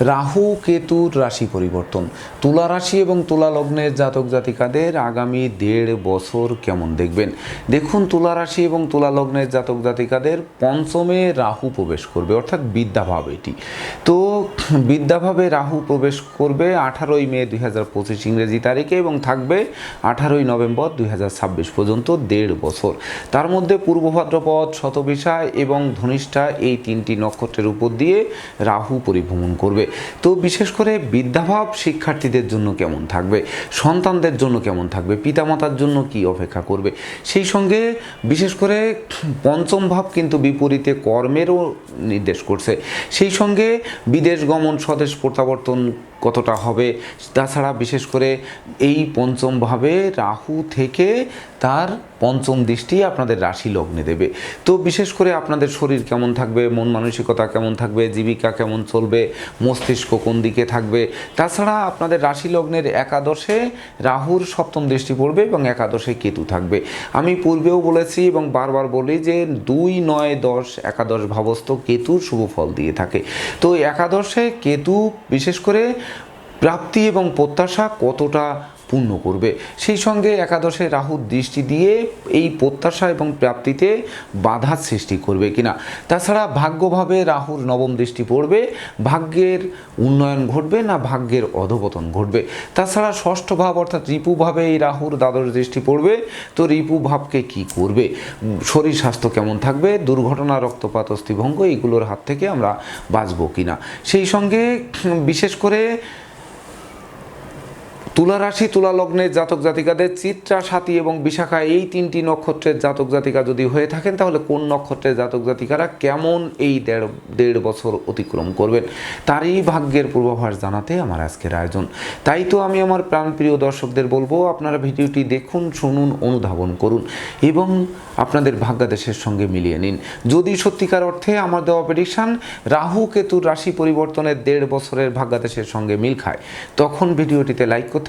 রাহু কেতুর রাশি পরিবর্তন। তুলা রাশি এবং তুলা লগ্নের জাতক জাতিকাদের আগামী দেড় বছর কেমন দেখবেন? দেখুন, তুলা রাশি এবং তুলা লগ্নের জাতক জাতিকাদের পঞ্চমে রাহু প্রবেশ করবে, অর্থাৎ বিদ্যাভাব এটি। তো বিদ্যাভাবে রাহু প্রবেশ করবে আঠারোই মে দুই হাজার পঁচিশ ইংরেজি তারিখে এবং থাকবে আঠারোই নভেম্বর দুই হাজার ছাব্বিশ পর্যন্ত দেড় বছর। তার মধ্যে পূর্ব ভাদ্রপদ, শতবিশা এবং ধনিষ্ঠা এই তিনটি নক্ষত্রের উপর দিয়ে রাহু পরিভ্রমণ করবে। তো বিশেষ করে বিদ্যাভাব শিক্ষার্থীদের জন্য কেমন থাকবে? সন্তানদের জন্য কেমন থাকবে? পিতামাতার জন্য কি অপেক্ষা করবে? সেই সঙ্গে বিশেষ করে পঞ্চম ভাব কিন্তু বিপরীতে কর্মেরও নির্দেশ করছে। সেই সঙ্গে বিদেশ গমন স্বদেশ প্রত্যাবর্তন কতটা হবে। তাছাড়া বিশেষ করে এই পঞ্চম ভাবে রাহু থেকে তার পঞ্চম দৃষ্টি আপনাদের রাশি লগ্নে দেবে। তো বিশেষ করে আপনাদের শরীর কেমন থাকবে, মন মানসিকতা কেমন থাকবে, জীবিকা কেমন চলবে, মস্তিষ্ক কোন দিকে থাকবে। তাছাড়া আপনাদের রাশি লগ্নের একাদশে রাহুর সপ্তম দৃষ্টি পড়বে এবং একাদশে কেতু থাকবে। আমি পূর্বেও বলেছি এবং বারবার বলি যে দুই নয় দশ একাদশ ভাবস্থ কেতু শুভ ফল দিয়ে থাকে। তো একাদশে কেতু বিশেষ করে প্রাপ্তি এবং প্রত্যাশা কতটা পূর্ণ করবে? সেই সঙ্গে একাদশে রাহুর দৃষ্টি দিয়ে এই প্রত্যাশা এবং প্রাপ্তিতে বাধার সৃষ্টি করবে কিনা? তাছাড়া ভাগ্যভাবে রাহুর নবম দৃষ্টি পড়বে, ভাগ্যের উন্নয়ন ঘটবে না ভাগ্যের অধপতন ঘটবে? তাছাড়া ষষ্ঠ ভাব অর্থাৎ রিপুভাবে এই রাহুর দ্বাদশ দৃষ্টি পড়বে, তো রিপু ভাবকে কি করবে? শরীর স্বাস্থ্য কেমন থাকবে? দুর্ঘটনা, রক্তপাত, অস্থিভঙ্গ এইগুলোর হাত থেকে আমরা বাঁচবো কিনা? সেই সঙ্গে বিশেষ করে তুলা রাশি, তুলা লগ্নের জাতক জাতিকাদের চিত্রা সাথী এবং বিশাখা এই তিনটি নক্ষত্রের জাতক জাতিকা যদি হয়ে থাকেন, তাহলে কোন নক্ষত্রের জাতক জাতিকারা কেমন এই দেড় দেড় বছর অতিক্রম করবেন? তারই ভাগ্যের পূর্বাভাস জানাতে আমার আজকের আয়োজন। তাই তো আমি আমার প্রাণপ্রিয় দর্শকদের বলব, আপনারা ভিডিওটি দেখুন, শুনুন, অনুধাবন করুন এবং আপনাদের ভাগ্যাদেশের সঙ্গে মিলিয়ে নিন। যদি সত্যিকার অর্থে আমার দেওয়া প্রেডিকশান রাহু কেতুর রাশি পরিবর্তনের দেড় বছরের ভাগ্যাদেশের সঙ্গে মিল খায়, তখন ভিডিওটিতে লাইক করতে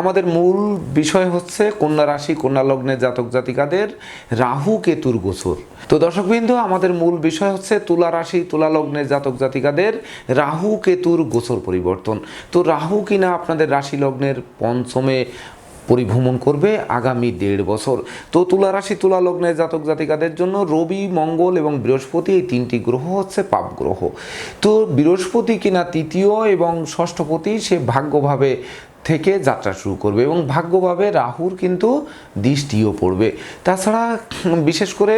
আমাদের মূল বিষয় হচ্ছে কন্যা রাশি, কন্যা লগ্নের জাতক জাতিকাদের রাহু কেতুর গোচর। তো দর্শকবৃন্দ, আমাদের মূল বিষয় হচ্ছে তুলা রাশি, তুলা লগ্নের জাতক জাতিকাদের রাহু কেতুর গোচর পরিবর্তন। তো রাহু কিনা আপনাদের রাশি লগ্নের পঞ্চমে পরিভ্রমণ করবে আগামী দেড় বছর। তো তুলা রাশি, তুলা লগ্নের জাতক জাতিকাদের জন্য রবি, মঙ্গল এবং বৃহস্পতি এই তিনটি গ্রহ হচ্ছে পাপ গ্রহ। তো বৃহস্পতি কিনা তৃতীয় এবং ষষ্ঠপতি সে ভাগ্যভাবে থেকে যাত্রা শুরু করবে এবং ভাগ্যভাবে রাহুর কিন্তু দৃষ্টিও পড়বে। তাছাড়া বিশেষ করে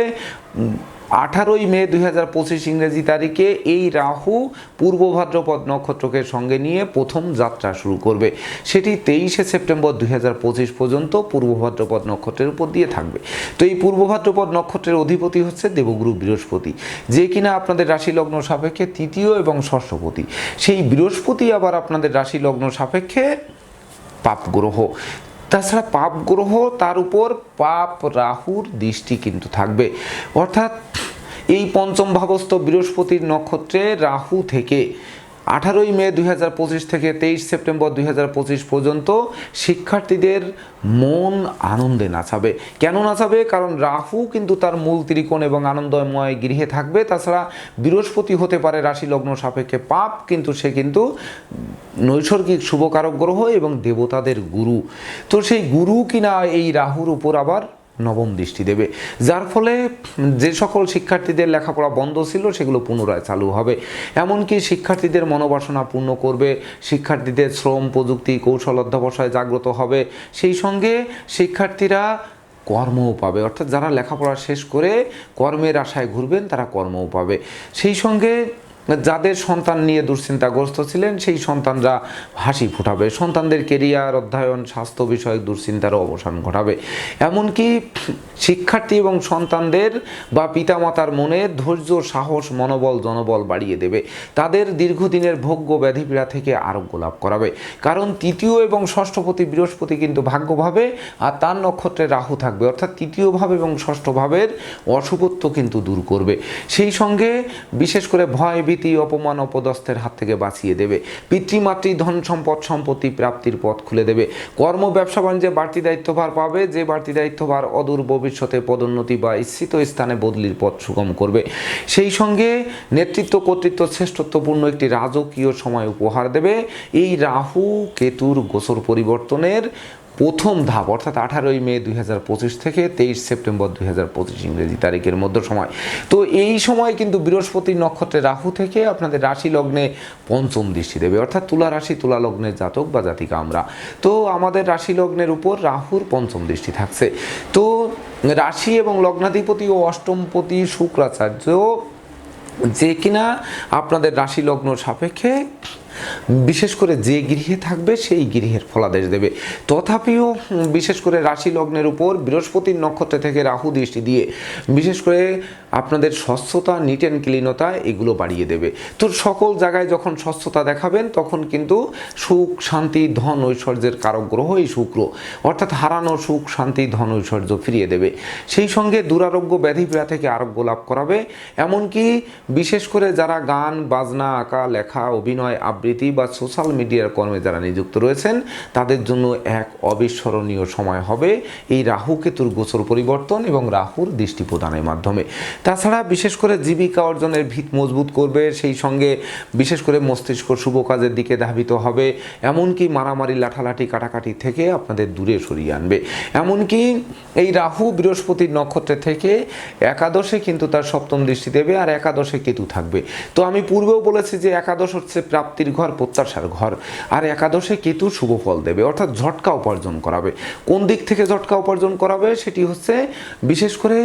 আঠারোই মে দুই হাজার পঁচিশ ইংরেজি তারিখে এই রাহু পূর্ব ভাদ্রপদ নক্ষত্রকে সঙ্গে নিয়ে প্রথম যাত্রা শুরু করবে। সেটি তেইশে সেপ্টেম্বর দুই হাজার পঁচিশ পর্যন্ত পূর্ব ভাদ্রপদ নক্ষত্রের উপর দিয়ে থাকবে। তো এই পূর্ব ভাদ্রপদ নক্ষত্রের অধিপতি হচ্ছে দেবগুরু বৃহস্পতি, যে কিনা আপনাদের রাশি লগ্ন সাপেক্ষে তৃতীয় এবং ষষ্ঠপতি। সেই বৃহস্পতি আবার আপনাদের রাশি লগ্ন সাপেক্ষে পাপ গ্রহ তাছাড়া পাপ গ্রহ তার উপর পাপ রাহুর দৃষ্টি কিন্তু থাকবে। অর্থাৎ এই পঞ্চম ভাবস্থ বৃহস্পতির নক্ষত্রে রাহু থেকে আঠারোই মে দুই হাজার পঁচিশ থেকে তেইশ সেপ্টেম্বর দুই হাজার পঁচিশ পর্যন্ত শিক্ষার্থীদের মন আনন্দে নাচাবে। কেন নাচাবে? কারণ রাহু কিন্তু তার মূল ত্রিকোণ এবং আনন্দময় গৃহে থাকবে। তাছাড়া বৃহস্পতি হতে পারে রাশি লগ্ন সাপেক্ষে পাপ, কিন্তু সে কিন্তু নৈসর্গিক শুভকারক গ্রহ এবং দেবতাদের গুরু। তো সেই গুরু কিনা এই রাহুর উপর আবার নবম দৃষ্টি দেবে। যার ফলে যে সকল শিক্ষার্থীদের লেখাপড়া বন্ধ ছিল, সেগুলো পুনরায় চালু হবে। এমনকি শিক্ষার্থীদের মনোবাসনা পূর্ণ করবে, শিক্ষার্থীদের শ্রম, প্রযুক্তি, কৌশল অধ্যাবসায় জাগ্রত হবে। সেই সঙ্গে শিক্ষার্থীরা কর্মও পাবে। অর্থাৎ যারা লেখাপড়া শেষ করে কর্মের আশায় ঘুরবেন, তারা কর্মও পাবে। সেই সঙ্গে যাদের সন্তান নিয়ে দুশ্চিন্তাগ্রস্ত ছিলেন, সেই সন্তানরা হাসি ফোটাবে। সন্তানদের কেরিয়ার, অধ্যয়ন, স্বাস্থ্য বিষয়ক দুশ্চিন্তারও অবসান ঘটাবে। এমনকি শিক্ষার্থী এবং সন্তানদের বা পিতামাতার মনে ধৈর্য, সাহস, মনোবল, জনবল বাড়িয়ে দেবে। তাদের দীর্ঘদিনের ভোগ্য ব্যাধিপীড়া থেকে আরোগ্য লাভ করাবে। কারণ তৃতীয় এবং ষষ্ঠপতি বৃহস্পতি কিন্তু ভাগ্যভাবে আর তার নক্ষত্রে রাহু থাকবে। অর্থাৎ তৃতীয়ভাবে এবং ষষ্ঠ ভাবের অশুভত্ব কিন্তু দূর করবে। সেই সঙ্গে বিশেষ করে ভয় ভীতি অপমান অপদস্থের হাত থেকে বাঁচিয়ে দেবে। পিতৃমাতৃ ধন সম্পদ সম্পত্তি প্রাপ্তির পথ খুলে দেবে। কর্ম, ব্যবসা, বাণিজ্যে বাড়তি দায়িত্বভার পাবে। যে বাড়তি দায়িত্বভার অদূর ভবিষ্যতে পদোন্নতি বা ইচ্ছিত স্থানে বদলির পথ সুগম করবে। সেই সঙ্গে নেতৃত্ব কর্তৃত্ব শ্রেষ্ঠত্বপূর্ণ একটি রাজকীয় সময় উপহার দেবে। এই রাহু, কেতুর গোসর পরিবর্তনের প্রথম ধাপ, অর্থাৎ আঠারোই মে দুই হাজার পঁচিশ থেকে তেইশ সেপ্টেম্বর দুই হাজার পঁচিশ ইংরেজি তারিখের মধ্য সময়। তো এই সময় কিন্তু বৃহস্পতি নক্ষত্রে রাহু থেকে আপনাদের রাশি লগ্নে পঞ্চম দৃষ্টি দেবে, অর্থাৎ তুলা রাশি, তুলা লগ্নের জাতক বা জাতিকা আমরা। তো আমাদের রাশি লগ্নের উপর রাহুর পঞ্চম দৃষ্টি থাকছে। তো রাশি এবং লগ্নাধিপতি ও অষ্টমপতি শুক্রাচার্য যে কিনা আপনাদের রাশি লগ্ন সাপেক্ষে বিশেষ করে যে গৃহে থাকবে, সেই গৃহের ফলাদেশ দেবে। তথাপিও বিশেষ করে রাশি লগ্নের উপর বৃহস্পতির নক্ষত্র থেকে রাহু দৃষ্টি দিয়ে, বিশেষ করে আপনাদের স্বচ্ছতা নিট অ্যান্ড ক্লিনতা এগুলো বাড়িয়ে দেবে। তো সকল জায়গায় যখন স্বচ্ছতা দেখাবেন, তখন কিন্তু সুখ, শান্তি, ধন ঐশ্বর্যের কারক গ্রহ এই শুক্র। অর্থাৎ হারানো সুখ, শান্তি, ধন ঐশ্বর্য ফিরিয়ে দেবে। সেই সঙ্গে দুরারোগ্য ব্যাধিপীড়া থেকে আরোগ্য লাভ করাবে। এমনকি বিশেষ করে যারা গান, বাজনা, আঁকা, লেখা, অভিনয় আবৃত্তি বা সোশ্যাল মিডিয়ার কর্মে যারা নিযুক্ত রয়েছেন, তাদের জন্য এক অবিস্মরণীয় সময় হবে এই রাহু কেতুর গোচর পরিবর্তন এবং রাহুর দৃষ্টি প্রদানের মাধ্যমে। তাছাড়া বিশেষ করে জীবিকা অর্জনের ভিত মজবুত করবে, সেই সঙ্গে বিশেষ করে মস্তিষ্ক শুভ কাজের দিকে ধাবিত হবে, এমনকি মারামারি, লাঠালাঠি, কাটাকাটি থেকে আপনাদের দূরে সরিয়ে আনবে। এমনকি এই রাহু বৃহস্পতির নক্ষত্রের থেকে একাদশে কিন্তু তার সপ্তম দৃষ্টি দেবে আর একাদশে কেতু থাকবে। তো আমি পূর্বেও বলেছি যে একাদশ হচ্ছে প্রাপ্তির ঘর, প্রত্যাশার ঘর। আর একাদশে কেতু শুভ ফল দেবে, অর্থাৎ ঝটকা উপার্জন করাবে। কোন দিক থেকে ঝটকা উপার্জন করাবে সেটি হচ্ছে, বিশেষ করে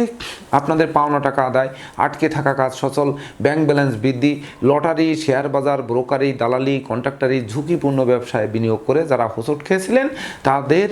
আপনাদের পাওনা টাকা আদায়, আটকে থাকা কাজ সচল, ব্যাংক ব্যালেন্স বৃদ্ধি, লটারি, শেয়ার বাজার, ব্রোকারি, দালালি, কন্ট্রাক্টারি, ঝুঁকিপূর্ণ ব্যবসায় বিনিয়োগ করে যারা হোঁচট খেয়েছিলেন, তাদের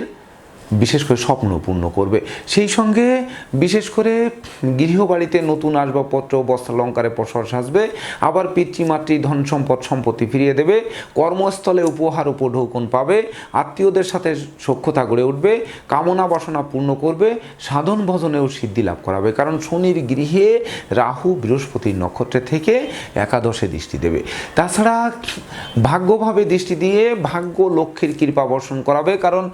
বিশেষ করে স্বপ্ন পূর্ণ করবে। সেই সঙ্গে বিশেষ করে গৃহবাড়িতে নতুন আসবাবপত্র বস্ত্রালঙ্কারে প্রসার সাজবে, আবার পিতৃমাতৃ ধন সম্পদ, সম্পত্তি ফিরিয়ে দেবে, কর্মস্থলে উপহার উপঢৌকন পাবে, আত্মীয়দের সাথে সখ্যতা গড়ে উঠবে, কামনা বাসনা পূর্ণ করবে, সাধন ভজনেও সিদ্ধি লাভ করাবে। কারণ শনির গৃহে রাহু বৃহস্পতির নক্ষত্রে থেকে একাদশে দৃষ্টি দেবে। তাছাড়া ভাগ্যভাবে দৃষ্টি দিয়ে ভাগ্য লক্ষ্মীর কৃপা বর্ষণ করাবে। কারণ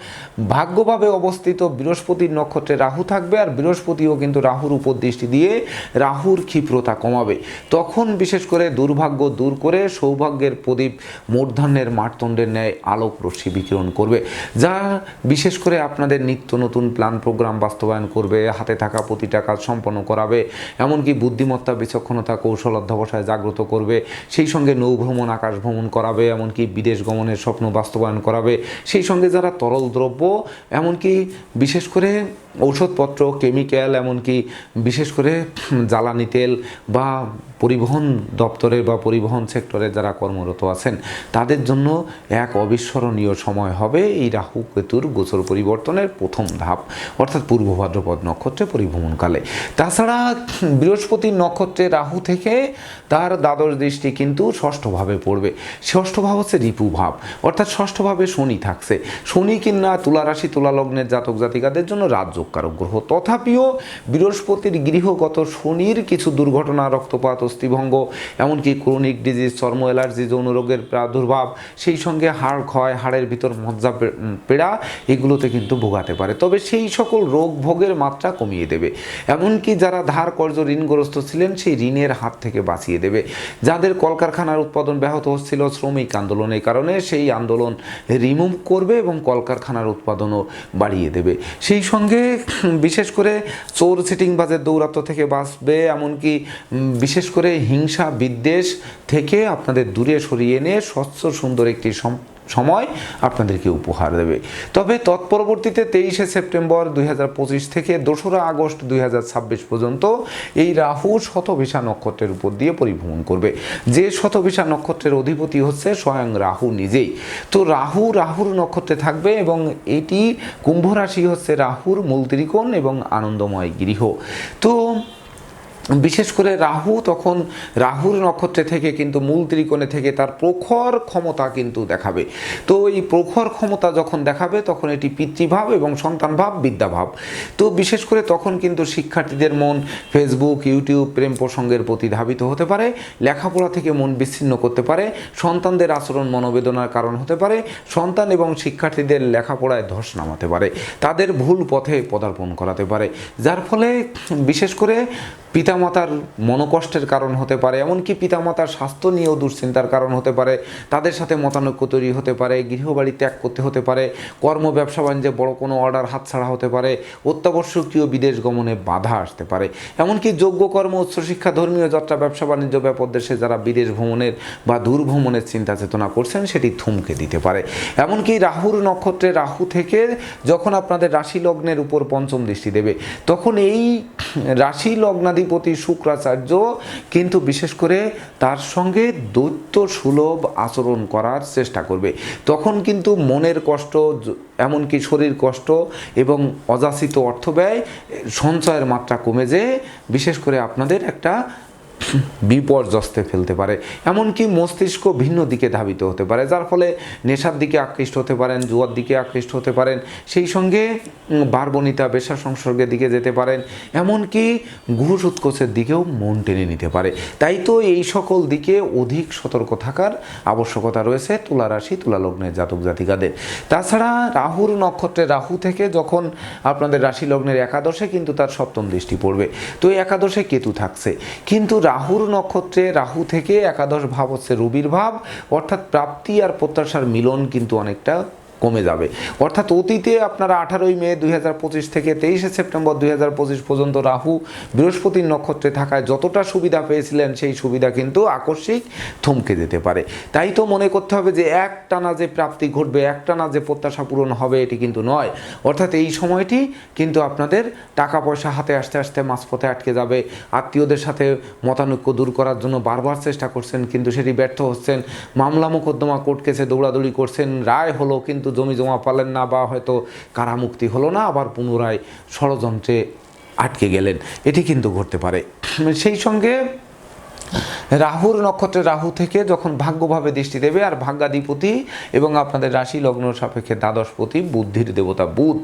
ভাগ্যভাবে অবস্থিত বৃহস্পতির নক্ষত্রে রাহু থাকবে আর বৃহস্পতিও কিন্তু রাহুর উপর দৃষ্টি দিয়ে রাহুর ক্ষিপ্রতা কমাবে। তখন বিশেষ করে দুর্ভাগ্য দূর করে সৌভাগ্যের প্রদীপ মূর্ধান্যের মারতণ্ডের ন্যায় আলোক রশ্মি বিকিরণ করবে, যা বিশেষ করে আপনাদের নিত্য নতুন প্ল্যান প্রোগ্রাম বাস্তবায়ন করবে, হাতে থাকা প্রতিটা কাজ সম্পন্ন করাবে, এমনকি বুদ্ধিমত্তা, বিচক্ষণতা, কৌশল অধ্যবসায় জাগ্রত করবে, সেই সঙ্গে নৌভ্রমণ আকাশ ভ্রমণ করাবে, এমনকি বিদেশ গমনের স্বপ্ন বাস্তবায়ন করাবে, সেই সঙ্গে যারা তরল দ্রব্য এমনকি বিশেষ করে ঔষধপত্র, কেমিক্যাল, এমনকি বিশেষ করে জ্বালানি তেল বা পরিবহন দপ্তরের বা পরিবহন সেক্টরে যারা কর্মরত আছেন, তাদের জন্য এক অবিস্মরণীয় সময় হবে এই রাহু কেতুর গোচর পরিবর্তনের প্রথম ধাপ, অর্থাৎ পূর্ব ভাদ্রপদ নক্ষত্রে পরিভ্রমণকালে। তাছাড়া বৃহস্পতির নক্ষত্রে রাহু থেকে তার দ্বাদশ দৃষ্টি কিন্তু ষষ্ঠভাবে পড়বে। ষষ্ঠ ভাব হচ্ছে রিপু ভাব, অর্থাৎ ষষ্ঠভাবে শনি থাকছে। শনি কিনা তুলা রাশি, তুলা লগ্নের জাতক জাতিকাদের জন্য রাজযোগকারক গ্রহ তথাপিও বৃহস্পতির গৃহগত শনির কিছু দুর্ঘটনা, রক্তপাত অস্থিভঙ্গ এমনকি ক্রনিক ডিজিজ, চর্ম অ্যালার্জি, যৌন রোগের প্রাদুর্ভাব, সেই সঙ্গে হাড় ক্ষয়, হাড়ের ভিতর মজ্জা পেড়া, এগুলোতে কিন্তু ভোগাতে পারে। তবে সেই সকল রোগ ভোগের মাত্রা কমিয়ে দেবে। এমনকি যারা ধার কর্য ঋণগ্রস্ত ছিলেন, সেই ঋণের হাত থেকে বাঁচিয়ে দেবে। যাদের কলকারখানার উৎপাদন ব্যাহত হচ্ছিল শ্রমিক আন্দোলনের কারণে, সেই আন্দোলন রিমুভ করবে এবং কলকারখানার উৎপাদনও বাড়িয়ে দেবে। সেই সঙ্গে বিশেষ করে চোর সিটিংবাজের দৌরাত্ম থেকে বাঁচবে, এমনকি বিশেষ করে হিংসা বিদ্বেষ থেকে আপনাদের দূরে সরিয়ে এনে স্বচ্ছ সুন্দর একটি সময় আপনাদেরকে উপহার দেবে। তবে তৎপরবর্তীতে তেইশে সেপ্টেম্বর দুই হাজার পঁচিশ থেকে দোসরা আগস্ট দুই হাজার ছাব্বিশ পর্যন্ত এই রাহু শতভিসা নক্ষত্রের উপর দিয়ে পরিভ্রমণ করবে। যে শতভিসা নক্ষত্রের অধিপতি হচ্ছে স্বয়ং রাহু নিজেই। তো রাহু, রাহুর নক্ষত্রে থাকবে এবং এটি কুম্ভ রাশি হচ্ছে রাহুর মূল ত্রিকোণ এবং আনন্দময় গৃহ। তো বিশেষ করে রাহু, তখন রাহুর নক্ষত্রে থেকে কিন্তু মূল ত্রিকোণে থেকে তার প্রখর ক্ষমতা কিন্তু দেখাবে। তো এই প্রখর ক্ষমতা যখন দেখাবে, তখন এটি পিতৃভাব এবং সন্তানভাব, বিদ্যাভাব। তো বিশেষ করে তখন কিন্তু শিক্ষার্থীদের মন ফেসবুক ইউটিউব প্রেম প্রসঙ্গের প্রতি ধাবিত হতে পারে, লেখাপড়া থেকে মন বিচ্ছিন্ন করতে পারে, সন্তানদের আচরণ মনোবেদনার কারণ হতে পারে, সন্তান এবং শিক্ষার্থীদের লেখাপড়ায় ধস নামাতে পারে, তাদের ভুল পথে পদার্পণ করাতে পারে। যার ফলে বিশেষ করে পিতামাতার মনোকষ্টের কারণ হতে পারে, এমনকি পিতামাতার স্বাস্থ্য নিয়েও দুশ্চিন্তার কারণ হতে পারে, তাদের সাথে মতানৈক্য তৈরি হতে পারে, গৃহবাড়ি ত্যাগ করতে হতে পারে, কর্ম, ব্যবসা বাণিজ্যে বড় কোনো অর্ডার হাতছাড়া হতে পারে, অত্যাবশ্যকীয় বিদেশ গমনে বাধা আসতে পারে। এমনকি যোগ্য কর্ম উচ্চশিক্ষা ধর্মীয় যাত্রা, ব্যবসা বাণিজ্য ব্যাপক দেশে যারা বিদেশ ভ্রমণের বা দূর ভ্রমণের চিন্তা চেতনা করছেন, সেটি থমকে দিতে পারে। এমনকি রাহুর নক্ষত্রে রাহু থেকে যখন আপনাদের রাশি লগ্নের উপর পঞ্চম দৃষ্টি দেবে, তখন এই রাশি লগ্নাধিপতি শুক্রাচার্য, কিন্তু বিশেষ করে তার সঙ্গে দৈত্য সুলভ আচরণ করার চেষ্টা করবে। তখন কিন্তু মনের কষ্ট এমনকি শরীর কষ্ট এবং অযাচিত অর্থ ব্যয়, সঞ্চয়ের মাত্রা কমে যে বিশেষ করে আপনাদের একটা বিপর্যস্তে ফেলতে পারে, এমনকি মস্তিষ্ক ভিন্ন দিকে ধাবিত হতে পারে, যার ফলে নেশার দিকে আকৃষ্ট হতে পারেন, জুয়ার দিকে আকৃষ্ট হতে পারেন, সেই সঙ্গে বারবনিতা, বেশা সংসর্গের দিকে যেতে পারেন, এমনকি ঘুষ উৎকোষের দিকেও মন টেনে নিতে পারে। তাই তো এই সকল দিকে অধিক সতর্ক থাকার আবশ্যকতা রয়েছে তুলা রাশি তুলা লগ্নের জাতক জাতিকাদের। তাছাড়া রাহুর নক্ষত্রে রাহু থেকে যখন আপনাদের রাশি লগ্নের একাদশে কিন্তু তার সপ্তম দৃষ্টি পড়বে। তো এই একাদশে কেতু থাকছে, কিন্তু রাহুর নক্ষত্রে রাহু থেকে একাদশ ভাব হচ্ছে রবির ভাব। অর্থাৎ প্রাপ্তি আর প্রত্যাশার মিলন কিন্তু অনেকটা কমে যাবে। অর্থাৎ অতীতে আপনারা আঠারোই মে দুই হাজার পঁচিশ থেকে তেইশে সেপ্টেম্বর দুই হাজার পঁচিশ পর্যন্ত রাহু বৃহস্পতির নক্ষত্রে থাকায় যতটা সুবিধা পেয়েছিলেন, সেই সুবিধা কিন্তু আকস্মিক থমকে যেতে পারে। তাই তো মনে করতে হবে যে একটানা যে প্রাপ্তি ঘটবে, একটানা যে প্রত্যাশা পূরণ হবে, এটি কিন্তু নয়। অর্থাৎ এই সময়টি কিন্তু আপনাদের টাকা পয়সা হাতে আসতে আসতে মাঝপথে আটকে যাবে। আত্মীয়দের সাথে মতানৈক্য দূর করার জন্য বারবার চেষ্টা করছেন, কিন্তু সেটি ব্যর্থ হচ্ছেন। মামলা মোকদ্দমা কোর্ট কেসে দৌড়াদৌড়ি করছেন, রায় হলো কিন্তু জমি জমা পালেন না বা হয়তো কারামুক্তি হলো না, আবার পুনরায় ষড়যন্ত্রে আটকে গেলেন। এটি কিন্তু ঘটতে পারে। সেই সঙ্গে রাহুর নক্ষত্রে রাহু থেকে যখন ভাগ্যভাবে দৃষ্টি দেবে আর ভাগ্যাধিপতি এবং আপনাদের রাশি লগ্ন সাপেক্ষে দ্বাদশপতি বুদ্ধির দেবতা বুধ,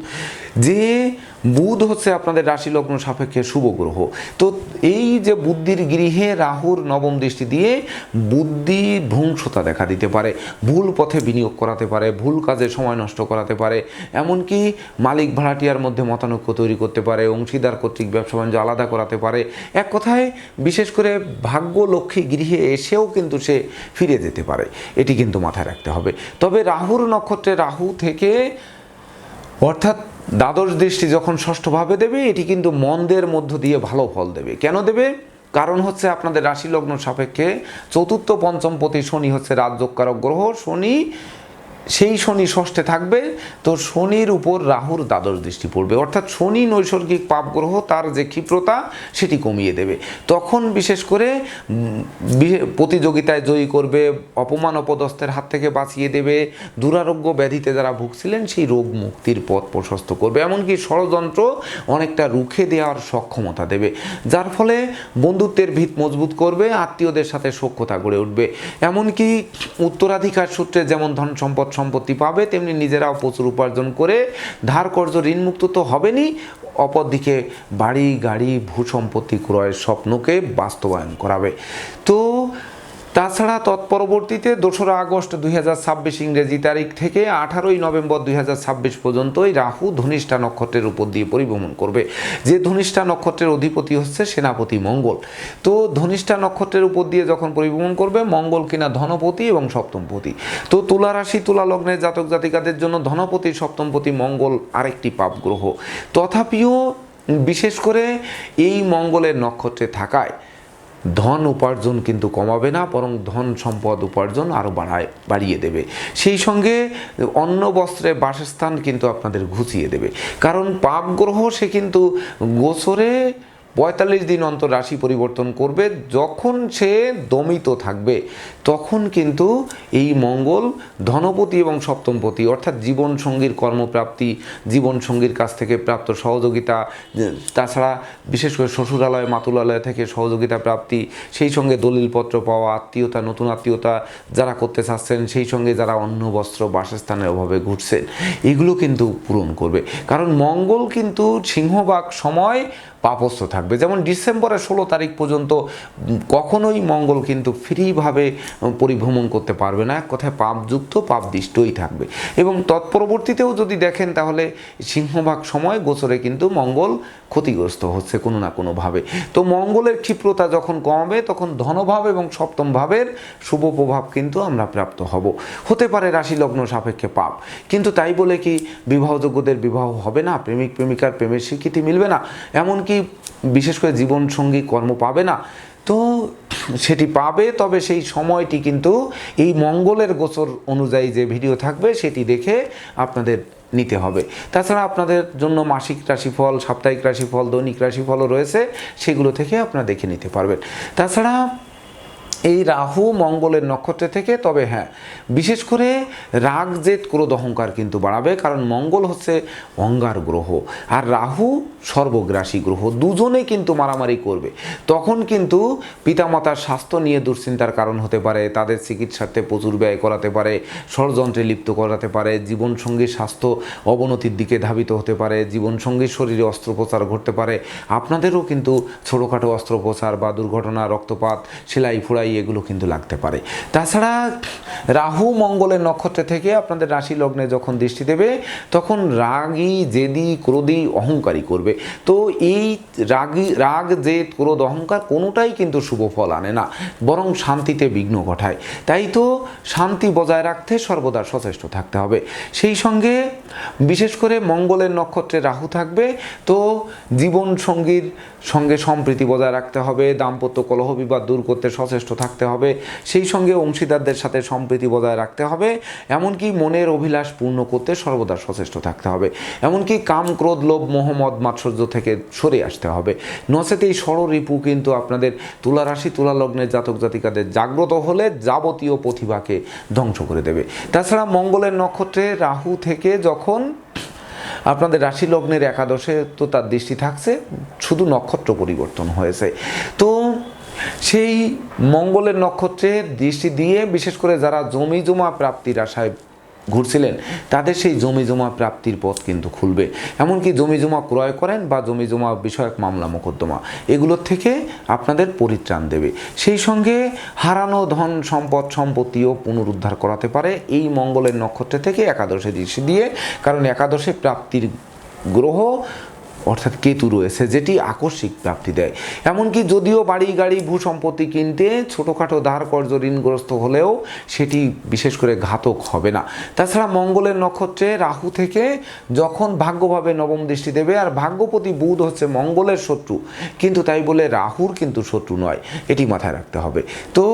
যে বুধ হচ্ছে আপনাদের রাশি লগ্ন সাপেক্ষে শুভ গ্রহ। তো এই যে বুদ্ধির গৃহে রাহুর নবম দৃষ্টি দিয়ে বুদ্ধি ভ্রংসতা দেখা দিতে পারে, ভুল পথে বিনিয়োগ করাতে পারে, ভুল কাজে সময় নষ্ট করাতে পারে, এমনকি মালিক ভাড়াটিয়ার মধ্যে মতানৈক্য তৈরি করতে পারে, অংশীদার কর্তৃক ব্যবসা বাণিজ্য আলাদা করাতে পারে। এক কথায় বিশেষ করে ভাগ্য লক্ষ্মী গৃহে এসেও কিন্তু সে ফিরে যেতে পারে। এটি কিন্তু মাথায় রাখতে হবে। তবে রাহুর নক্ষত্রে রাহু থেকে অর্থাৎ দ্বাদশ দৃষ্টি যখন ষষ্ঠভাবে দেবে, এটি কিন্তু মন্দের মধ্য দিয়ে ভালো ফল দেবে। কেন দেবে? কারণ হচ্ছে আপনাদের রাশি লগ্ন সাপেক্ষে চতুর্থ পঞ্চম প্রতি শনি হচ্ছে রাজযোগকারক গ্রহ। শনি সেই শনি ষষ্ঠে থাকবে, তো শনির উপর রাহুর দ্বাদশ দৃষ্টি পড়বে। অর্থাৎ শনি নৈসর্গিক পাপ গ্রহ তার যে ক্ষিপ্রতা, সেটি কমিয়ে দেবে। তখন বিশেষ করে প্রতিযোগিতায় জয়ী করবে, অপমান অপদস্থের হাত থেকে বাঁচিয়ে দেবে, দুরারোগ্য ব্যাধিতে যারা ভুগছিলেন, সেই রোগ মুক্তির পথ প্রশস্ত করবে। এমনকি ষড়যন্ত্র অনেকটা রুখে দেওয়ার সক্ষমতা দেবে। যার ফলে বন্ধুত্বের ভিত মজবুত করবে, আত্মীয়দের সাথে সক্ষতা গড়ে উঠবে। এমনকি উত্তরাধিকার সূত্রে যেমন ধন সম্পদ সম্পত্তি পাবে, তেমনি নিজেরাও প্রচুর উপার্জন করে ধার কর্য ঋণমুক্ত তো হবেনই। অপরদিকে বাড়ি, গাড়ি ভূ সম্পত্তি ক্রয়ের স্বপ্নকে বাস্তবায়ন করাবে। তো তাছাড়া তৎপরবর্তীতে দোসরা আগস্ট দুই হাজার ছাব্বিশ ইংরেজি তারিখ থেকে আঠারোই নভেম্বর দুই পর্যন্ত এই রাহু ধনিষ্ঠা নক্ষত্রের উপর দিয়ে পরিভ্রমণ করবে। যে ধনিষ্ঠা নক্ষত্রের অধিপতি হচ্ছে সেনাপতি মঙ্গল। তো ধনিষ্ঠা নক্ষত্রের উপর দিয়ে যখন পরিভ্রমণ করবে, মঙ্গল কিনা ধনপতি এবং সপ্তমপতি। তো তুলা রাশি, তুলা লগ্নের জাতক জাতিকাদের জন্য ধনপতি, সপ্তমপতি, মঙ্গল আরেকটি পাপ গ্রহ। তথাপিও বিশেষ করে এই মঙ্গলের নক্ষত্রে থাকায় ধন উপার্জন কিন্তু কমাবে না, বরং ধন সম্পদ উপার্জন আরও বাড়ায়, বাড়িয়ে দেবে। সেই সঙ্গে অন্ন বস্ত্রে বাসস্থান কিন্তু আপনাদের ঘুচিয়ে দেবে। কারণ পাপ গ্রহ সে কিন্তু গোচরে পঁয়তাল্লিশ দিন অন্তর রাশি পরিবর্তন করবে, যখন সে দমিত থাকবে, তখন কিন্তু এই মঙ্গল ধনপতি এবং সপ্তমপতি, অর্থাৎ জীবনসঙ্গীর কর্মপ্রাপ্তি, জীবনসঙ্গীর কাছ থেকে প্রাপ্ত সহযোগিতা তাছাড়া বিশেষ করে শ্বশুরালয়, মাতুলালয় থেকে সহযোগিতা প্রাপ্তি, সেই সঙ্গে দলিলপত্র পাওয়া, আত্মীয়তা, নতুন আত্মীয়তা যারা করতে চাচ্ছেন, সেই সঙ্গে যারা অন্ন, বস্ত্র, বাসস্থানের অভাবে ঘুরছেন, এগুলো কিন্তু পূরণ করবে। কারণ মঙ্গল কিন্তু সিংহবাগ সময় পাপস্থ থাকবে। যেমন ডিসেম্বরের ষোলো তারিখ পর্যন্ত কখনোই মঙ্গল কিন্তু ফ্রিভাবে পরিভ্রমণ করতে পারবে না। এক কথায় পাপযুক্ত, পাপদিষ্টই থাকবে। এবং তৎপরবর্তীতেও যদি দেখেন তাহলে সিংহভাগ সময় গোচরে কিন্তু মঙ্গল ক্ষতিগ্রস্ত হচ্ছে কোনো না কোনোভাবে। তো মঙ্গলের ক্ষিপ্রতা যখন কমবে, তখন ধনভাব এবং সপ্তম ভাবের শুভ প্রভাব কিন্তু আমরা প্রাপ্ত হব। হতে পারে রাশি লগ্ন সাপেক্ষে পাপ। কিন্তু তাই বলে কি বিবাহযোগ্যদের বিবাহ হবে না? প্রেমিক, প্রেমিকার প্রেমের স্বীকৃতি মিলবে না? এমনকি বিশেষ করে জীবনসঙ্গী কর্ম পাবে না? তো সেটি পাবে, তবে সেই সময়টি কিন্তু এই মঙ্গলের গোচর অনুযায়ী যে ভিডিও থাকবে সেটি দেখে আপনাদের নিতে হবে। তাছাড়া আপনাদের জন্য মাসিক রাশিফল, সাপ্তাহিক রাশিফল, দৈনিক রাশিফলও রয়েছে, সেগুলো থেকে আপনারা দেখে নিতে পারবেন। তাছাড়া এই রাহু মঙ্গলের নক্ষত্র থেকে, তবে হ্যাঁ বিশেষ করে রাগ, জেদ, ক্রোধ, অহংকার কিন্তু বাড়াবে, কারণ মঙ্গল হচ্ছে অঙ্গার গ্রহ, আর রাহু সর্বগ্রাসী গ্রহ, দুজনে কিন্তু মারামারি করবে। তখন কিন্তু পিতামাতার স্বাস্থ্য নিয়ে দুশ্চিন্তার কারণ হতে পারে, তাদের চিকিৎসার্থে প্রচুর ব্যয় করাতে পারে, ষড়যন্ত্রে লিপ্ত করাতে পারে, জীবনসঙ্গীর স্বাস্থ্য অবনতির দিকে ধাবিত হতে পারে, জীবনসঙ্গীর শরীরে অস্ত্রোপচার ঘটতে পারে। আপনাদেরও কিন্তু ছোটোখাটো অস্ত্রোপচার বা দুর্ঘটনা, রক্তপাত সেলাই ফোড়াই এগুলো কিন্তু লাগতে পারে। তাছাড়া রাহু মঙ্গলের নক্ষত্র থেকে আপনাদের রাশি লগ্নে যখন দৃষ্টি দেবে, তখন রাগী, জেদি, ক্রোধী, অহংকারী করবে। তো এই রাগী, রাগ, জেদ, ক্রোধ, অহংকার কোনোটাই কিন্তু শুভ ফল আনে না, বরং শান্তিতে বিঘ্ন ঘটায়। তাই তো শান্তি বজায় রাখতে সর্বদা সচেষ্ট থাকতে হবে। সেই সঙ্গে বিশেষ করে মঙ্গলের নক্ষত্রে রাহু থাকবে, তো জীবন সঙ্গীর সঙ্গে সম্প্রীতি বজায় রাখতে হবে, দাম্পত্য কলহ বিবাদ দূর করতে সচেষ্ট থাকতে হবে, সেই সঙ্গে অংশীদারদের সাথে সম্প্রীতি বজায় রাখতে হবে, এমনকি মনের অভিলাষ পূর্ণ করতে সর্বদা সচেষ্ট থাকতে হবে। এমনকি কাম, ক্রোধ, লোভ মোহাম্মদ মাৎসর্য থেকে সরে আসতে হবে। নচেত এই ষড়রিপু কিন্তু আপনাদের তুলা রাশি তুলা লগ্নের জাতক জাতিকাদের জাগ্রত হলে যাবতীয় প্রতিভাকে ধ্বংস করে দেবে। তাছাড়া মঙ্গলের নক্ষত্রে রাহু থেকে যখন আপনাদের রাশি লগ্নের একাদশে তো তার দৃষ্টি থাকছে, শুধু নক্ষত্র পরিবর্তন হয়েছে। তো সেই মঙ্গলের নক্ষত্রে দৃষ্টি দিয়ে বিশেষ করে যারা জমি জমা প্রাপ্তির আশায় ঘুরছিলেন, তাদের সেই জমি জমা প্রাপ্তির পথ কিন্তু খুলবে। এমনকি জমি জমা ক্রয় করেন বা জমি জমা বিষয়ক মামলা মোকদ্দমা। এগুলোর থেকে আপনাদের পরিত্রাণ দেবে। সেই সঙ্গে হারানো ধন সম্পদ সম্পত্তিও পুনরুদ্ধার করাতে পারে এই মঙ্গলের নক্ষত্র থেকে একাদশে দৃষ্টি দিয়ে। কারণ একাদশে প্রাপ্তির গ্রহ অর্থাৎ কেতু রয়েছে, যেটি আকস্মিক প্রাপ্তি দেয়। এমনকি যদিও বাড়ি, গাড়ি, ভূ সম্পত্তি কিনতে ছোটোখাটো ধার কর্য ঋণগ্রস্ত হলেও সেটি বিশেষ করে ঘাতক হবে না। তাছাড়া মঙ্গলের নক্ষত্রে রাহু থেকে যখন ভাগ্যভাবে নবম দৃষ্টি দেবে, আর ভাগ্যপতি বুধ হচ্ছে মঙ্গলের শত্রু, কিন্তু তাই বলে রাহুর কিন্তু শত্রু নয়, এটি মাথায় রাখতে হবে। তো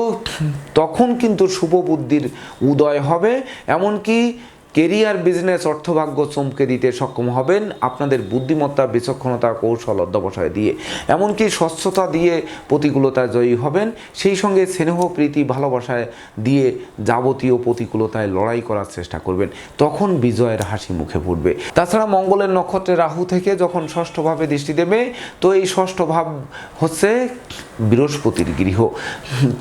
তখন কিন্তু শুভ বুদ্ধির উদয় হবে, এমনকি কেরিয়ার, বিজনেস, অর্থভাগ্য চমকে দিতে সক্ষম হবেন আপনাদের বুদ্ধিমত্তা, বিচক্ষণতা, কৌশল অধ্যবসায় দিয়ে। এমনকি স্বচ্ছতা দিয়ে প্রতিকূলতায় জয়ী হবেন। সেই সঙ্গে স্নেহ, প্রীতি ভালোবাসায় দিয়ে যাবতীয় প্রতিকূলতায় লড়াই করার চেষ্টা করবেন। তখন বিজয়ের হাসি মুখে ফুটবে। তাছাড়া মঙ্গলের নক্ষত্রে রাহু থেকে যখন ষষ্ঠভাবে দৃষ্টি দেবে, তো এই ষষ্ঠ ভাব হচ্ছে বৃহস্পতির গৃহ।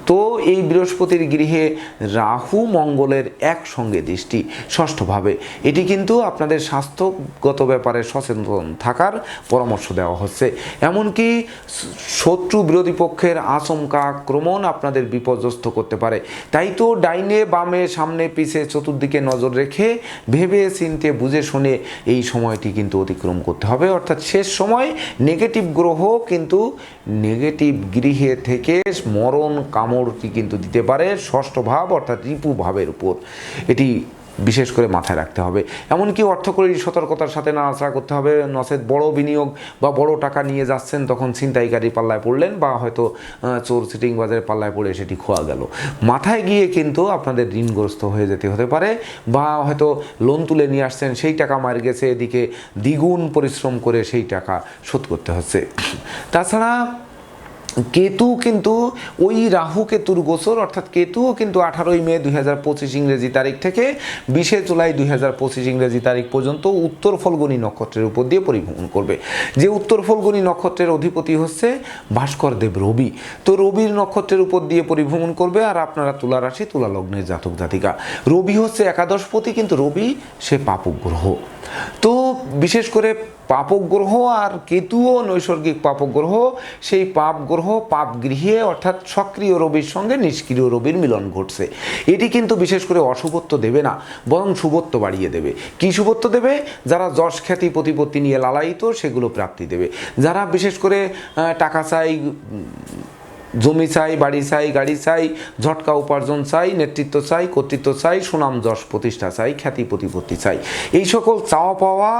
তো এই বৃহস্পতির গৃহে রাহু, মঙ্গলের একসঙ্গে দৃষ্টি। ষষ্ঠভাবে এটি কিন্তু আপনাদের স্বাস্থ্যগত ব্যাপারে সচেতন থাকার পরামর্শ দেওয়া হচ্ছে। এমনকি শত্রু বিরোধী পক্ষের আচমকা আক্রমণ আপনাদের বিপর্যস্ত করতে পারে। তাই তো ডাইনে বামে সামনে পিছে চতুর্দিকে নজর রেখে ভেবে চিনতে বুঝে শুনে এই সময়টি কিন্তু অতিক্রম করতে হবে। অর্থাৎ শেষ সময় নেগেটিভ গ্রহ কিন্তু নেগেটিভ গৃহে থেকে মরণ কামড়টি কিন্তু দিতে পারে ষষ্ঠ ভাব অর্থাৎ রিপু ভাবের উপর। এটি বিশেষ করে মাথায় রাখতে হবে। এমনকি অর্থকরী সতর্কতার সাথে নাড়াচাড়া করতে হবে। নচেত বড় বিনিয়োগ বা বড় টাকা নিয়ে যাচ্ছেন তখন ছিনতাইকারী পাল্লায় পড়লেন বা হয়তো চোর সিটিং বাজারে পাল্লায় পড়ে সেটি খোয়া গেল। মাথায় গিয়ে কিন্তু আপনাদের ঋণগ্রস্ত হয়ে যেতে হতে পারে বা হয়তো লোন তুলে নিয়ে আসছেন, সেই টাকা মার গেছে, এদিকে দ্বিগুণ পরিশ্রম করে সেই টাকা শোধ করতে হচ্ছে। তাছাড়া কেতু কিন্তু ওই রাহু কেতুর গোচর, অর্থাৎ কেতুও কিন্তু আঠারোই মে দুই হাজার পঁচিশ ইংরেজি তারিখ থেকে বিশে জুলাই দুই হাজার পঁচিশ ইংরেজি তারিখ পর্যন্ত উত্তর ফলগুনি নক্ষত্রের উপর দিয়ে পরিভ্রমণ করবে। যে উত্তর ফলগুনি নক্ষত্রের অধিপতি হচ্ছে ভাস্কর দেব রবি। তো রবির নক্ষত্রের উপর দিয়ে পরিভ্রমণ করবে আর আপনারা তুলা রাশি, তুলা লগ্নের জাতক জাতিকা। রবি হচ্ছে একাদশপতি কিন্তু রবি সে পাপক গ্রহ তো বিশেষ করে পাপক গ্রহ আর কেতুও নৈসর্গিক পাপক গ্রহ সেই পাপ গ্রহ পাপ গৃহে অর্থাৎ সক্রিয় রবির সঙ্গে নিষ্ক্রিয় রবির মিলন ঘটছে। এটি কিন্তু বিশেষ করে অশুভত্ব দেবে না, বরং শুভত্ব বাড়িয়ে দেবে। কি শুভত্ব দেবে? যারা যশ, খ্যাতি, প্রতিপত্তি নিয়ে লালায়িত, সেগুলো প্রাপ্তি দেবে। যারা বিশেষ করে টাকা চাই জমি চাই, বাড়ি চাই, গাড়ি চাই, ঝটকা উপার্জন চাই, নেতৃত্ব চাই, কর্তৃত্ব চাই, সুনাম, যশ, প্রতিষ্ঠা চাই, খ্যাতি, প্রতিপত্তি চাই। এই সকল চাওয়া পাওয়া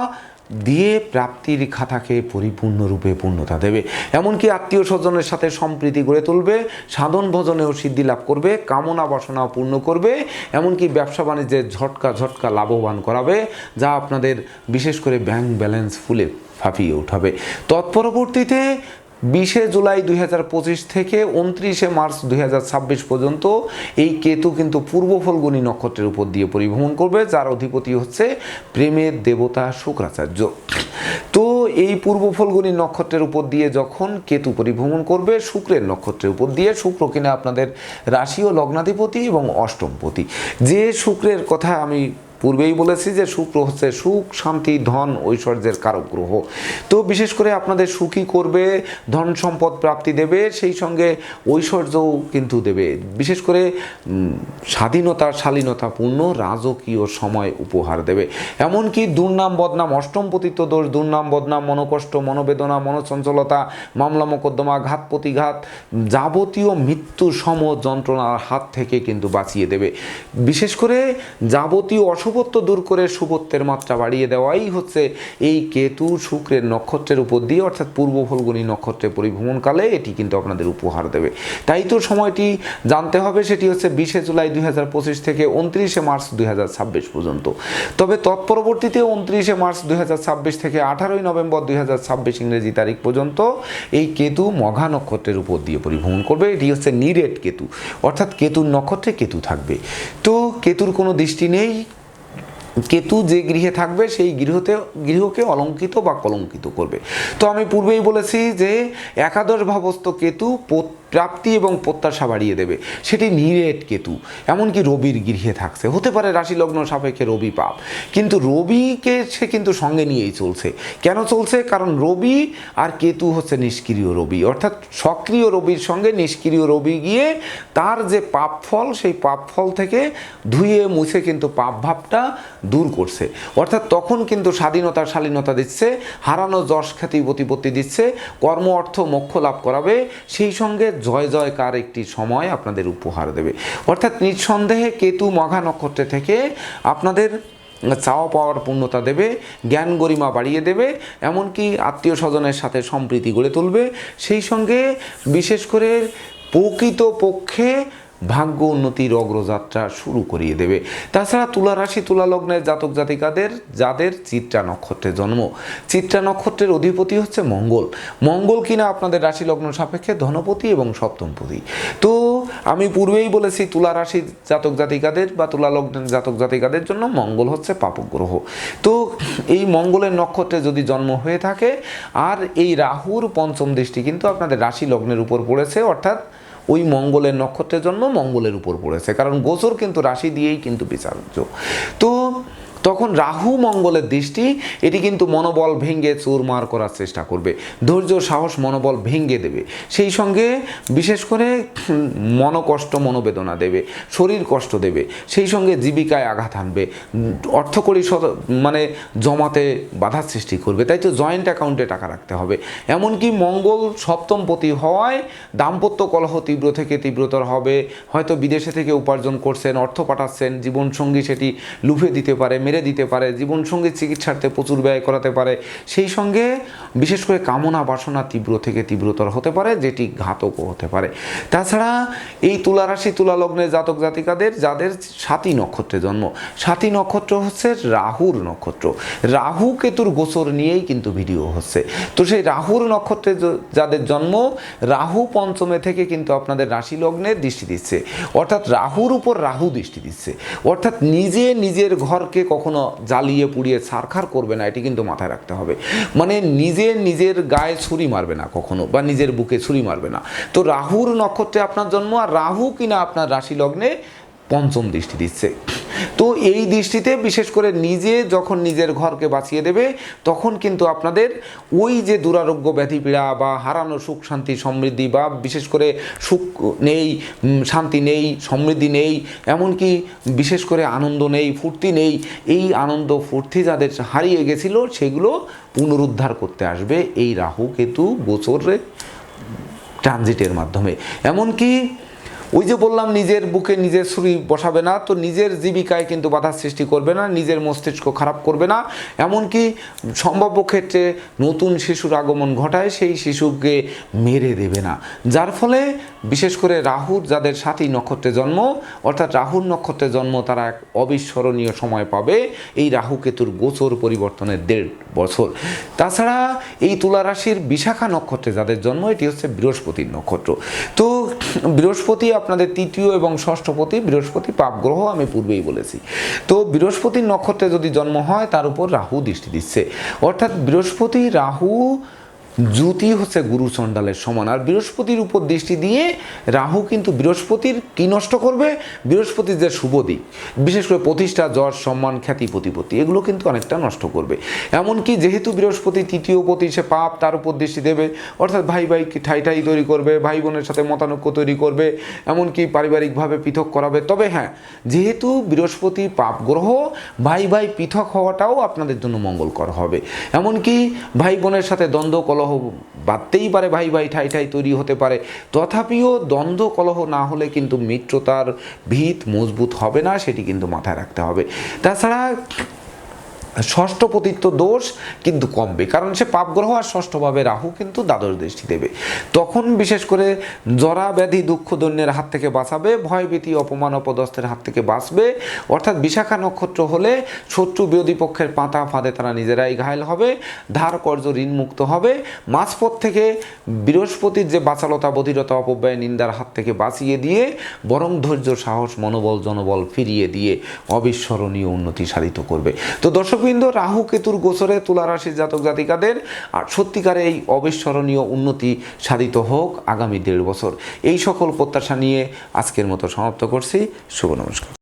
দিয়ে প্রাপ্তির খাতাকে পরিপূর্ণরূপে পূর্ণতা দেবে। এমনকি আত্মীয় স্বজনের সাথে সম্প্রীতি গড়ে তুলবে, সাধন ভজনেও সিদ্ধি লাভ করবে, কামনা বাসনা পূর্ণ করবে, এমনকি ব্যবসা বাণিজ্যের ঝটকা ঝটকা লাভবান করাবে, যা আপনাদের বিশেষ করে ব্যাংক ব্যালেন্স ফুলে ফাঁপিয়ে উঠাবে। তৎপরবর্তীতে বিশে জুলাই দুই হাজার পঁচিশ থেকে উনত্রিশে মার্চ দুই হাজার ছাব্বিশ পর্যন্ত এই কেতু কিন্তু পূর্ব ফলগুনি নক্ষত্রের উপর দিয়ে পরিভ্রমণ করবে, যার অধিপতি হচ্ছে প্রেমের দেবতা শুক্রাচার্য। তো এই পূর্ব ফলগুনি নক্ষত্রের উপর দিয়ে যখন কেতু পরিভ্রমণ করবে, শুক্রের নক্ষত্রের উপর দিয়ে, শুক্র কিনা আপনাদের রাশি ও লগ্নাধিপতি এবং অষ্টমপতি। যে শুক্রের কথা আমি পূর্বেই বলেছি যে শুক্র হচ্ছে সুখ, শান্তি, ধন, ঐশ্বর্যের কারক গ্রহ তো বিশেষ করে আপনাদের সুখী করবে, ধন সম্পদ প্রাপ্তি দেবে, সেই সঙ্গে ঐশ্বর্যও কিন্তু দেবে। বিশেষ করে স্বাধীনতা, শালীনতাপূর্ণ, রাজকীয় সময় উপহার দেবে। এমনকি দুর্নাম, বদনাম, অষ্টম পতিত্ব দোষ, দুর্নাম, বদনাম, মনোকষ্ট, মনোবেদনা, মনোচঞ্চলতা, মামলা, মোকদ্দমা, ঘাত, প্রতিঘাত, যাবতীয় মৃত্যু সম যন্ত্রণার হাত থেকে কিন্তু বাঁচিয়ে দেবে। বিশেষ করে যাবতীয় অশুভত্ব দূর করে শুভত্বের মাত্রা বাড়িয়ে দেওয়াই হচ্ছে এই কেতু শুক্রের নক্ষত্রের উপর দিয়ে, অর্থাৎ পূর্ব ফলগুনি নক্ষত্রে পরিভ্রমণকালে এটি কিন্তু আপনাদের উপহার দেবে। তাই তো সময়টি জানতে হবে, সেটি হচ্ছে বিশে জুলাই দুই হাজার পঁচিশ থেকে উনত্রিশে মার্চ দুই হাজার ছাব্বিশ পর্যন্ত। তবে তৎপরবর্তীতে উনত্রিশে মার্চ দুই হাজার ছাব্বিশ থেকে আঠারোই নভেম্বর দুই হাজার ছাব্বিশ ইংরেজি তারিখ পর্যন্ত এই কেতু মঘা নক্ষত্রের উপর দিয়ে পরিভ্রমণ করবে। এটি হচ্ছে নিরেট কেতু, অর্থাৎ কেতুর নক্ষত্রে কেতু থাকবে। তো কেতুর কোনো দৃষ্টি নেই কেতু যে গৃহে থাকবে, সেই গৃহতে, গৃহকে অলঙ্কিত বা কলঙ্কিত করবে। তো আমি পূর্বেই বলেছি যে একাদশ ভাবস্থ কেতু প্রাপ্তি এবং প্রত্যাশা বাড়িয়ে দেবে। সেটি নিরেট কেতু। এমনকি রবির গৃহে থাকছে। হতে পারে রাশি লগ্ন সাপেক্ষে রবি পাপ। কিন্তু রবিকে সে কিন্তু সঙ্গে নিয়েই চলছে। কেন চলছে? কারণ রবি আর কেতু হচ্ছে নিষ্ক্রিয় রবি। অর্থাৎ সক্রিয় রবির সঙ্গে নিষ্ক্রিয় রবি গিয়ে তার যে পাপ ফল, সেই পাপ ফল থেকে ধুয়ে মুছে কিন্তু পাপ ভাবটা দূর করছে। অর্থাৎ তখন কিন্তু স্বাধীনতা, শালীনতা দিচ্ছে, হারানো যশ খ্যাতি, প্রতিপত্তি দিচ্ছে, কর্ম, অর্থ, মোক্ষ লাভ করাবে। সেই সঙ্গে জয় জয়কার একটি সময় আপনাদের উপহার দেবে। অর্থাৎ নিঃসন্দেহে কেতু মঘা নক্ষত্রে থেকে আপনাদের চাওয়া পাওয়ার পূর্ণতা দেবে, জ্ঞান গরিমা বাড়িয়ে দেবে, এমনকি আত্মীয় স্বজনের সাথে সম্প্রীতি গড়ে তুলবে। সেই সঙ্গে বিশেষ করে প্রকৃত পক্ষে ভাগ্য উন্নতির অগ্রযাত্রা শুরু করিয়ে দেবে। তাছাড়া তুলা রাশি, তুলা লগ্নের জাতক জাতিকাদের, যাদের চিত্রা নক্ষত্রে জন্ম। চিত্রা নক্ষত্রের অধিপতি হচ্ছে মঙ্গল। মঙ্গল কিনা আপনাদের রাশি লগ্ন সাপেক্ষে ধনপতি এবং সপ্তমপতি। তো আমি পূর্বেই বলেছি, তুলা রাশির জাতক জাতিকাদের বা তুলা লগ্নের জাতক জাতিকাদের জন্য মঙ্গল হচ্ছে পাপক গ্রহ তো এই মঙ্গলের নক্ষত্রে যদি জন্ম হয়ে থাকে, আর এই রাহুর পঞ্চম দৃষ্টি কিন্তু আপনাদের রাশি লগ্নের উপর পড়েছে, অর্থাৎ ওই মঙ্গলের নক্ষত্রের জন্য মঙ্গলের উপর পড়েছে। কারণ গোসর কিন্তু রাশি দিয়েই কিন্তু বিচার্য। তো তখন রাহু মঙ্গলের দৃষ্টি, এটি কিন্তু মনোবল ভেঙে চুরমার করার চেষ্টা করবে। ধৈর্য সাহস মনোবল ভেঙ্গে দেবে। সেই সঙ্গে বিশেষ করে মনকষ্ট মনোবেদনা দেবে, শরীর কষ্ট দেবে, সেই সঙ্গে জীবিকায় আঘাত আনবে অর্থকরী মানে জমাতে বাধার সৃষ্টি করবে। তাই তো জয়েন্ট অ্যাকাউন্টে টাকা রাখতে হবে। এমনকি মঙ্গল সপ্তম সপ্তমপতি হওয়ায় দাম্পত্য কলহ তীব্র থেকে তীব্রতর হবে। হয়তো বিদেশে থেকে উপার্জন করছেন, অর্থ পাঠাচ্ছেন, জীবনসঙ্গী সেটি লুফে দিতে পারে মেরে দিতে পারে জীবনসঙ্গী চিকিৎসার্থে প্রচুর ব্যয় করাতে পারে, সেই সঙ্গে বিশেষ করে কামনা বাসনা তীব্র থেকে তীব্রতর হতে পারে, যেটি ঘাতকও হতে পারে। তাছাড়া এই তুলা রাশি তুলা লগ্নে জাতক জাতিকাদের যাদের সাতী নক্ষত্রে জন্ম, সাতী নক্ষত্র হচ্ছে রাহুর নক্ষত্র। রাহু কেতুর গোচর নিয়েই কিন্তু ভিডিও হচ্ছে। তো সেই রাহুর নক্ষত্রে যাদের জন্ম, রাহু পঞ্চমে থেকে কিন্তু আপনাদের রাশি লগ্নে দৃষ্টি দিচ্ছে। অর্থাৎ রাহুর উপর রাহু দৃষ্টি দিচ্ছে। অর্থাৎ নিজে নিজের ঘরকে কখনো জ্বালিয়ে, পুড়িয়ে ছারখার করবে না, এটি কিন্তু মাথায় রাখতে হবে। মানে নিজে নিজের গায়ে ছুরি মারবে না কখনো, বা নিজের বুকে ছুরি মারবে না। তো রাহুর নক্ষত্রে আপনার জন্ম, আর রাহু কিনা আপনার রাশি লগ্নে পঞ্চম দৃষ্টি দিচ্ছে। তো এই দৃষ্টিতে বিশেষ করে নিজে যখন নিজের ঘরকে বাঁচিয়ে দেবে, তখন কিন্তু আপনাদের ওই যে দুরারোগ্য ব্যাধি পীড়া বা হারানো সুখ, শান্তি, সমৃদ্ধি বা বিশেষ করে সুখ নেই শান্তি নেই, সমৃদ্ধি নেই, এমনকি বিশেষ করে আনন্দ নেই, ফুর্তি নেই, এই আনন্দ, ফুর্তি যাদের হারিয়ে গেছিল, সেগুলো পুনরুদ্ধার করতে আসবে এই রাহু কেতু গোচরে ট্রানজিটের মাধ্যমে। এমনকি ওই যে বললাম, নিজের বুকে নিজের ছুরি বসাবে না, তো নিজের জীবিকায় কিন্তু বাধার সৃষ্টি করবে না, নিজের মস্তিষ্ক খারাপ করবে না। এমনকি সম্ভাব্য ক্ষেত্রে নতুন শিশুর আগমন ঘটায়, সেই শিশুকে মেরে দেবে না। যার ফলে বিশেষ করে রাহুর যাদের সাথী নক্ষত্রে জন্ম, অর্থাৎ রাহুর নক্ষত্রে জন্ম তারা এক অবিস্মরণীয় সময় পাবে এই রাহু কেতুর গোচর পরিবর্তনের দেড় বছর। তাছাড়া এই তুলা রাশির বিশাখা নক্ষত্রে যাদের জন্ম, এটি হচ্ছে বৃহস্পতির নক্ষত্র। তো বৃহস্পতি আপনাদের তৃতীয় এবং ষষ্ঠপতি বৃহস্পতি পাপ গ্রহ আমি পূর্বেই বলেছি। তো বৃহস্পতির নক্ষত্রে যদি জন্ম হয়, তার উপর রাহু দৃষ্টি দিচ্ছে। অর্থাৎ বৃহস্পতি রাহু জ্যোতি হচ্ছে গুরু চণ্ডালের সমান। আর বৃহস্পতির উপর দৃষ্টি দিয়ে রাহু কিন্তু বৃহস্পতির কি নষ্ট করবে? বৃহস্পতির যে শুভ দিক, বিশেষ করে প্রতিষ্ঠা যশ সম্মান, খ্যাতি, প্রতিপত্তি, এগুলো কিন্তু অনেকটা নষ্ট করবে। এমনকি যেহেতু বৃহস্পতি তৃতীয় পতি, সে পাপ তার উপর দৃষ্টি দেবে। অর্থাৎ ভাই ভাই ঠাই ঠাই তৈরি করবে, ভাই বোনের সাথে মতানৈক্য তৈরি করবে, এমনকি পারিবারিকভাবে পৃথক করাবে। তবে হ্যাঁ যেহেতু বৃহস্পতি পাপ গ্রহ, ভাই ভাই পৃথক হওয়াটাও আপনাদের জন্য মঙ্গলকর হবে। এমনকি ভাই বোনের সাথে দ্বন্দ্ব, কলহ বাড়তেই পারে, ভাই ভাই ঠাই ঠাই তৈরি হতে পারে। তথাপিও দ্বন্দ্ব কলহ না হলে কিন্তু মিত্রতার ভিত মজবুত হবে না, সেটি কিন্তু মাথায় রাখতে হবে। তাছাড়া ষষ্ঠ পতিত্ব দোষ কিন্তু কমবে, কারণ সে পাপগ্রহ আর ষষ্ঠভাবে রাহু কিন্তু দ্বাদশ দৃষ্টি দেবে। তখন বিশেষ করে জরা ব্যাধি দুঃখ দৈন্যের হাত থেকে বাঁচাবে ভয়ভীতি অপমান, অপদস্থের হাত থেকে বাঁচবে। অর্থাৎ বিশাখা নক্ষত্র হলে শত্রু বিরোধী পক্ষের পাতা ফাঁদে তারা নিজেরাই ঘায়ল হবে, ধার কর্য ঋণমুক্ত হবে। মাঝপথ থেকে বৃহস্পতির যে বাচালতা, বধিরতা, অপব্যয়, নিন্দার হাত থেকে বাঁচিয়ে দিয়ে, বরং ধৈর্য, সাহস, মনোবল, জনবল ফিরিয়ে দিয়ে অবিস্মরণীয় উন্নতি সাধিত করবে। তো দর্শকবৃন্দ রাহু কেতুর গোচরে তুলারাশির জাতক জাতিকাদের আর সত্যিকারে এই অবিস্মরণীয় উন্নতি সাধিত হোক আগামী দেড় বছর। এই সকল প্রত্যাশা নিয়ে আজকের মতো সমাপ্ত করছি। শুভ নমস্কার।